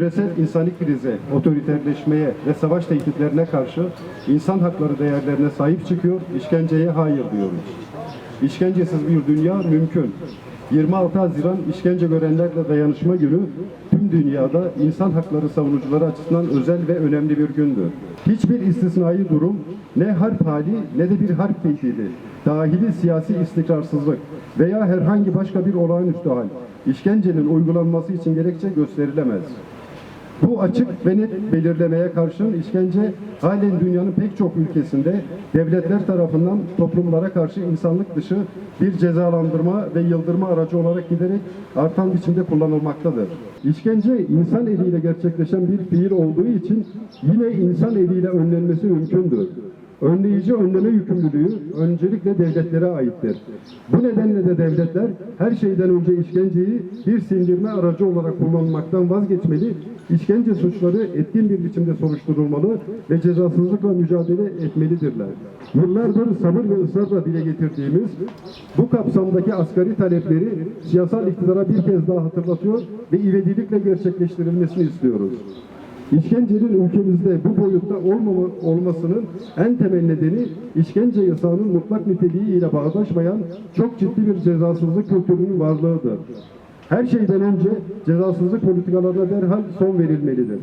küresel insani krize, otoriterleşmeye ve savaş tehditlerine karşı insan hakları değerlerine sahip çıkıyor, işkenceye hayır diyoruz. İşkencesiz bir dünya mümkün. 26 Haziran İşkence Görenlerle Dayanışma Günü tüm dünyada insan hakları savunucuları açısından özel ve önemli bir gündür. Hiçbir istisnai durum ne harp hali ne de bir harp tehdidi, dahili siyasi istikrarsızlık veya herhangi başka bir olağanüstü hal işkencenin uygulanması için gerekçe gösterilemez. Bu açık ve net belirlemeye karşın işkence halen dünyanın pek çok ülkesinde devletler tarafından toplumlara karşı insanlık dışı bir cezalandırma ve yıldırma aracı olarak giderek artan biçimde kullanılmaktadır. İşkence insan eliyle gerçekleşen bir fiil olduğu için yine insan eliyle önlenmesi mümkündür. Önleyici önleme yükümlülüğü öncelikle devletlere aittir. Bu nedenle de devletler her şeyden önce işkenceyi bir sindirme aracı olarak kullanmaktan vazgeçmeli, işkence suçları etkin bir biçimde soruşturulmalı ve cezasızlıkla mücadele etmelidirler. Yıllardır sabır ve ısrarla dile getirdiğimiz bu kapsamdaki asgari talepleri siyasal iktidara bir kez daha hatırlatıyor ve ivedilikle gerçekleştirilmesini istiyoruz. İşkencenin ülkemizde bu boyutta olmama, olmasının en temel nedeni işkence yasağının mutlak niteliği ile bağdaşmayan çok ciddi bir cezasızlık kültürünün varlığıdır. Her şeyden önce cezasızlık politikalarına derhal son verilmelidir.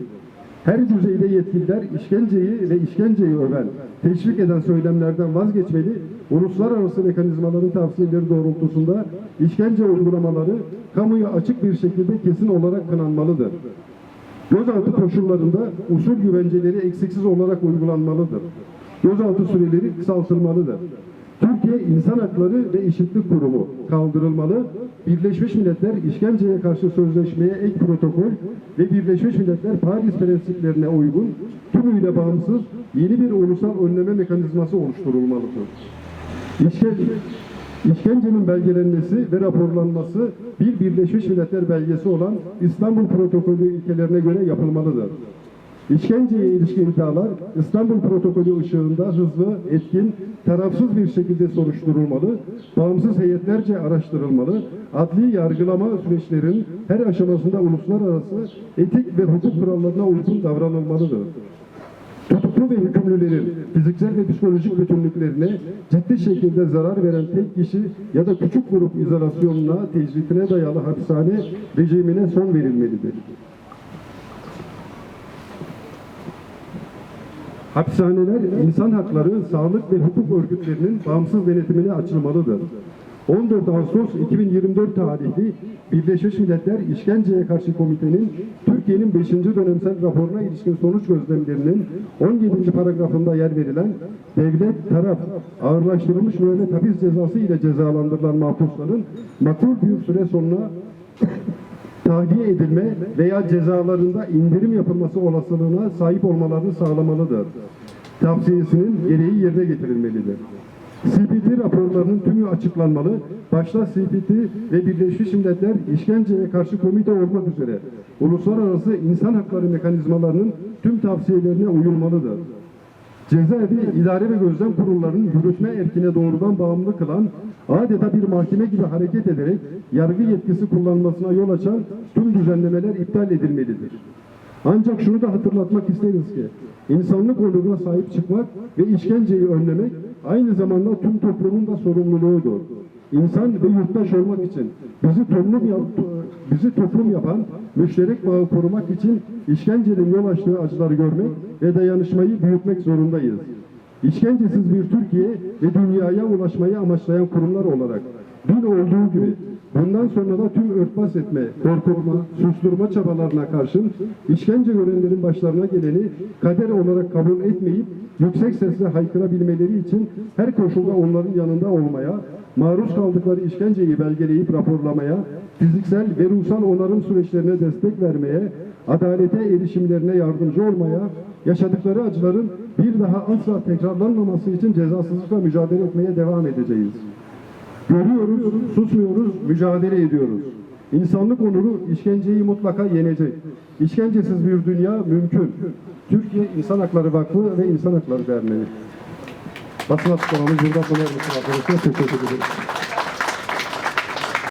Her düzeyde yetkililer işkenceyi ve işkenceyi öven, teşvik eden söylemlerden vazgeçmeli, uluslararası mekanizmaların tavsiyeleri doğrultusunda işkence uygulamaları kamuya açık bir şekilde kesin olarak kınanmalıdır. Gözaltı koşullarında usul güvenceleri eksiksiz olarak uygulanmalıdır. Gözaltı süreleri kısaltılmalıdır. Türkiye İnsan Hakları ve Eşitlik Kurumu kaldırılmalı. Birleşmiş Milletler İşkenceye Karşı Sözleşmeye ek protokol ve Birleşmiş Milletler Paris prensiplerine uygun tümüyle bağımsız yeni bir ulusal önleme mekanizması oluşturulmalıdır. İşkence, İşkencenin belgelenmesi ve raporlanması bir Birleşmiş Milletler belgesi olan İstanbul Protokolü ilkelerine göre yapılmalıdır. İşkenceye ilişkin iddialar İstanbul Protokolü ışığında hızlı, etkin, tarafsız bir şekilde soruşturulmalı, bağımsız heyetlerce araştırılmalı, adli yargılama süreçlerinin her aşamasında uluslararası etik ve hukuk kurallarına uygun davranılmalıdır. Tutuklu ve hükümlülerin fiziksel ve psikolojik bütünlüklerine ciddi şekilde zarar veren tek kişi ya da küçük grup izolasyonuna, tecritine dayalı hapishane rejimine son verilmelidir. Hapishaneler insan hakları, sağlık ve hukuk örgütlerinin bağımsız denetimine açılmalıdır. 14 Ağustos 2024 tarihli Birleşmiş Milletler İşkenceye Karşı Komitenin Türkiye'nin 5. dönemsel raporuna ilişkin sonuç gözlemlerinin 17. paragrafında yer verilen devlet, taraf, ağırlaştırılmış müebbet hapis cezası ile cezalandırılan mahpusların makul bir süre sonra tahliye edilme veya cezalarında indirim yapılması olasılığına sahip olmalarını sağlamalıdır. Tavsiyesinin gereği yerine getirilmelidir. CPT raporlarının tümü açıklanmalı, başta CPT ve Birleşmiş Milletler İşkenceye Karşı Komite olmak üzere uluslararası insan hakları mekanizmalarının tüm tavsiyelerine uyulmalıdır. Cezaevi idare ve gözlem kurullarının yürütme erkine doğrudan bağımlı kılan, adeta bir mahkeme gibi hareket ederek yargı yetkisi kullanmasına yol açan tüm düzenlemeler iptal edilmelidir. Ancak şunu da hatırlatmak isteriz ki, insanlık onuruna sahip çıkmak ve işkenceyi önlemek aynı zamanda tüm toplumun da sorumluluğudur. İnsan ve yurttaş olmak için bizi toplum, yap, bizi toplum yapan müşterek bağı korumak için işkencenin yol açtığı acıları görmek ve dayanışmayı büyütmek zorundayız. İşkencesiz bir Türkiye ve dünyaya ulaşmayı amaçlayan kurumlar olarak dün olduğu gibi bundan sonra da tüm örtbas etme, korkutma, susturma çabalarına karşın işkence görenlerin başlarına geleni kader olarak kabul etmeyip yüksek sesle haykırabilmeleri için her koşulda onların yanında olmaya, maruz kaldıkları işkenceyi belgeleyip raporlamaya, fiziksel ve ruhsal onarım süreçlerine destek vermeye, adalete erişimlerine yardımcı olmaya, yaşadıkları acıların bir daha asla tekrarlanmaması için cezasızlıkla mücadele etmeye devam edeceğiz. Görüyoruz, susmuyoruz, mücadele ediyoruz. İnsanlık onuru işkenceyi mutlaka yenecek. İşkencesiz bir dünya mümkün. Türkiye İnsan Hakları Vakfı ve İnsan Hakları Derneği. Basın açıklamamız burada sona ermiştir. Teşekkür ederim.